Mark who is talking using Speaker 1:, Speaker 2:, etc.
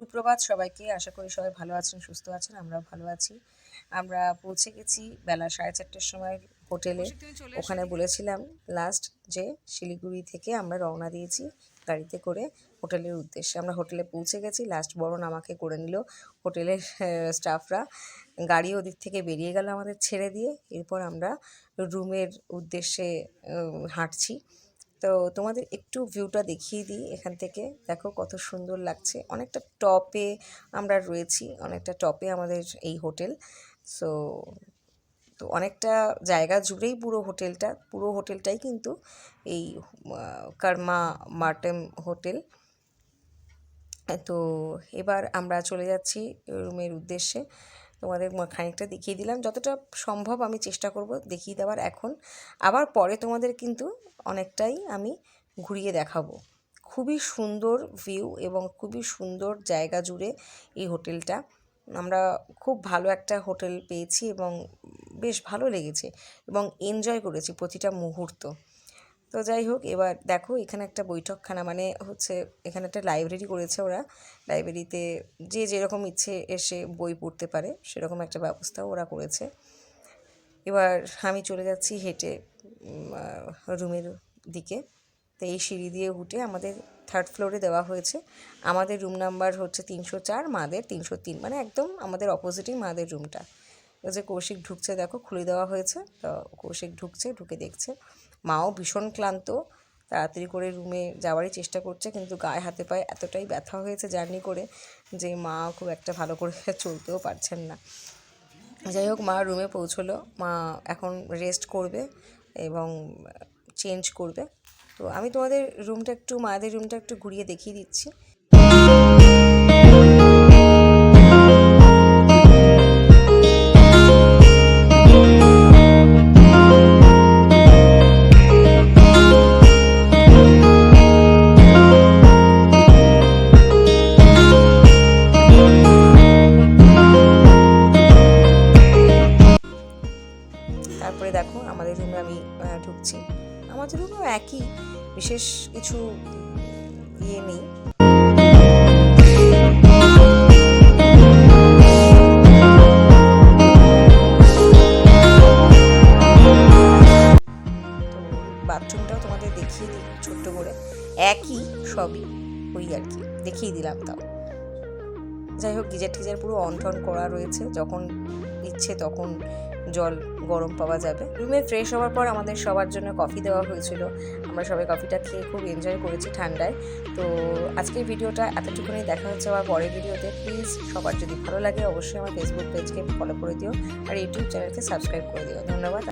Speaker 1: সুপ্রভাত সবাইকে। আশা করি সবাই ভালো আছেন সুস্থ আছেন আমরাও ভালো আছি। আমরা পৌঁছে গেছি বেলা সাড়ে চারটের সময় হোটেলে। ওখানে বলেছিলাম লাস্ট যে শিলিগুড়ি থেকে আমরা রওনা দিয়েছি গাড়িতে করে হোটেলের উদ্দেশ্যে। আমরা হোটেলে পৌঁছে গেছি লাস্ট বরণ আমাকে করে নিল হোটেলের স্টাফরা গাড়ি ওদিক থেকে বেরিয়ে গেল আমাদের ছেড়ে দিয়ে। এরপর আমরা রুমের উদ্দেশ্যে হাঁটছি। তো তোমাদের একটু ভিউটা দেখিয়ে দিই এখান থেকে। দেখো কত সুন্দর লাগছে। অনেকটা টপে আমরা রয়েছি, অনেকটা টপে আমাদের এই হোটেল সো তো অনেকটা জায়গা জুড়েই পুরো হোটেলটা পুরো হোটেলটাই কিন্তু এই কর্মা মার্টেম হোটেল তো এবার আমরা চলে যাচ্ছি রুমের উদ্দেশ্যে। তোমাদের খানিকটা দেখিয়ে দিলাম। যতটা সম্ভব আমি চেষ্টা করব দেখিয়ে দেওয়ার এখন। আবার পরে তোমাদের কিন্তু অনেকটাই আমি ঘুরিয়ে দেখাবো। খুবই সুন্দর ভিউ এবং খুবই সুন্দর জায়গা জুড়ে এই হোটেলটা। আমরা খুব ভালো একটা হোটেল পেয়েছি এবং বেশ ভালো লেগেছে এবং এনজয় করেছি প্রতিটা মুহূর্ত। তো যাই হোক, এবার দেখো এখানে একটা বৈঠকখানা মানে হচ্ছে এখানে একটা লাইব্রেরি করেছে ওরা। লাইব্রেরিতে যে যেরকম ইচ্ছে এসে বই পড়তে পারে, সেরকম একটা ব্যবস্থাও ওরা করেছে। এবার আমি চলে যাচ্ছি হেঁটে রুমের দিকে। তো এই সিঁড়ি দিয়ে উঠে আমাদের থার্ড ফ্লোরে দেওয়া হয়েছে। আমাদের রুম নাম্বার হচ্ছে তিনশো চার, মাদের তিনশো তিন মানে একদম আমাদের অপোজিটেই মাদের রুমটা যে কৌশিক ঢুকছে, দেখো খুলে দেওয়া হয়েছে। তো কৌশিক ঢুকছে, ঢুকে দেখছে। মাও ভীষণ ক্লান্ত, তাড়াতাড়ি করে রুমে যাওয়ারই চেষ্টা করছে, কিন্তু গায়ে হাতে পায়ে এতটাই ব্যথা হয়েছে জার্নি করে যে মা খুব একটা ভালো করে চলতেও পারছেন না। যাই হোক, মা রুমে পৌঁছলো। মা এখন রেস্ট করবে এবং চেঞ্জ করবে। তো আমি তোমাদের রুমটা একটু, মায়েদের রুমটা একটু ঘুরিয়ে দেখিয়ে দিচ্ছি। তারপরে দেখো আমাদের রুমে আমি ঢুকছি। আমাদের রুমেও একই, বিশেষ কিছু ইয়ে নেই। বাথরুমটাও তোমাদের দেখিয়ে দিই, ছোট্ট করে। একই সবই, ওই আর কি, দেখিয়ে দিলাম তাও। যাই হোক, গিজার টিজার পুরো অন টন করা রয়েছে। যখন ইচ্ছে তখন জল গরম পাওয়া যাবে। রুমে ফ্রেশ হওয়ার পর আমাদের সবার জন্য কফি দেওয়া হয়েছিল। আমরা সবাই কফিটা খেয়ে খুব এনজয় করেছি ঠান্ডায়। তো আজকের ভিডিওটা এতটুকুনি। দেখা হচ্ছে আবার পরের ভিডিওতে। প্লিজ সবার যদি ভালো লাগে, অবশ্যই আমার ফেসবুক পেজকে ফলো করে দিও। আর ইউটিউব চ্যানেলকে সাবস্ক্রাইব করে দিও। ধন্যবাদ।